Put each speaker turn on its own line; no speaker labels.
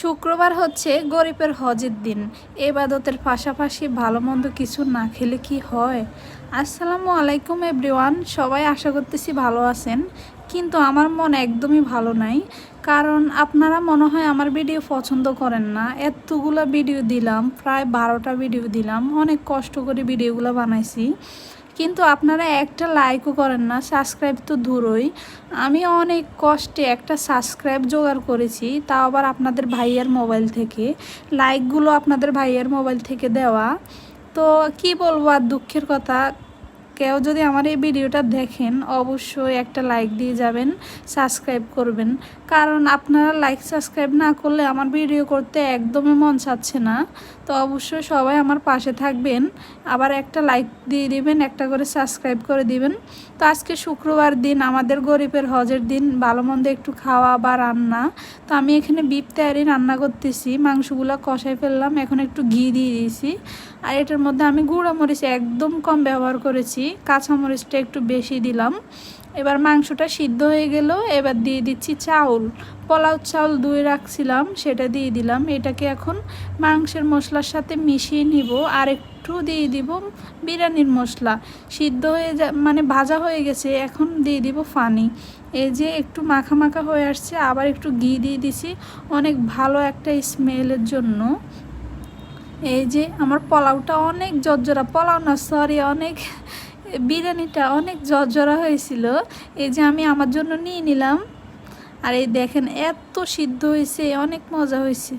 শুক্রবার হচ্ছে গরিবের হজের দিন। এবাদতের পাশাপাশি ভালো মন্দ কিছু না খেলে কি হয়? আসসালামু আলাইকুম এভরিওয়ান, সবাই আশা করতেছি ভালো আছেন। কিন্তু আমার মন একদমই ভালো নাই, কারণ আপনারা মনে হয় আমার ভিডিও পছন্দ করেন না। এতগুলো ভিডিও দিলাম, প্রায় বারোটা ভিডিও দিলাম, অনেক কষ্ট করে ভিডিওগুলো বানাইছি। কিন্তু আপনারা একটা লাইকও করেন না সাবস্ক্রাইব তো দূরই। আমি অনেক কষ্টে একটা সাবস্ক্রাইব জোগাড় করেছি তা আবার আপনাদের ভাইয়ের মোবাইল থেকে। লাইকগুলো আপনাদের ভাইয়ের মোবাইল থেকে দেওয়া। তো কি বলব আর দুঃখের কথা কেউ যদি আমার এই ভিডিওটা দেখেন, অবশ্যই একটা লাইক দিয়ে যাবেন সাবস্ক্রাইব করবেন। কারণ আপনারা লাইক সাবস্ক্রাইব না করলে আমার ভিডিও করতে একদমই মন চাচ্ছে না। তো অবশ্যই সবাই আমার পাশে থাকবেন, আবার একটা লাইক দিয়ে দিবেন, একটা করে সাবস্ক্রাইব করে দিবেন। তো আজকে শুক্রবার দিন, আমাদের গরিবের হজের দিন, ভালো মন্দ একটু খাওয়া বা রান্না। তো আমি এখানে বিপ তৈরি রান্না করতেছি, মাংসগুলো কষাই ফেললাম, এখন একটু ঘি দিয়ে দিয়েছি। আর এটার মধ্যে আমি গুঁড়া মরিচ একদম কম ব্যবহার করেছি। কাঁচা মরিচটা একটু বেশি দিলাম। এবার মাংসটা সিদ্ধ হয়ে গেল এবার দিয়ে দিচ্ছি চাউল। পোলাও চাউল দুই রাখছিলাম, সেটা দিয়ে দিলাম। এটাকে এখন মাংসের মশলার সাথে মিশিয়ে নিব আর একটু দিয়ে দিব বিরিয়ানির মশলা। সিদ্ধ হয়ে যা মানে ভাজা হয়ে গেছে, এখন দিয়ে দিব ফানি। এই যে একটু মাখা মাখা হয়ে আসছে, আবার একটু ঘি দিয়ে দিছি, অনেক ভালো একটা স্মেলের জন্য। এই যে আমার পোলাওটা অনেক জর্জরা, পোলাও না সরি অনেক বিরিয়ানিটা অনেক জরজরা হয়েছিল। এই যে আমি আমার জন্য নিয়ে নিলাম। আর এই দেখেন, এত সিদ্ধ হয়েছে, অনেক মজা হয়েছে।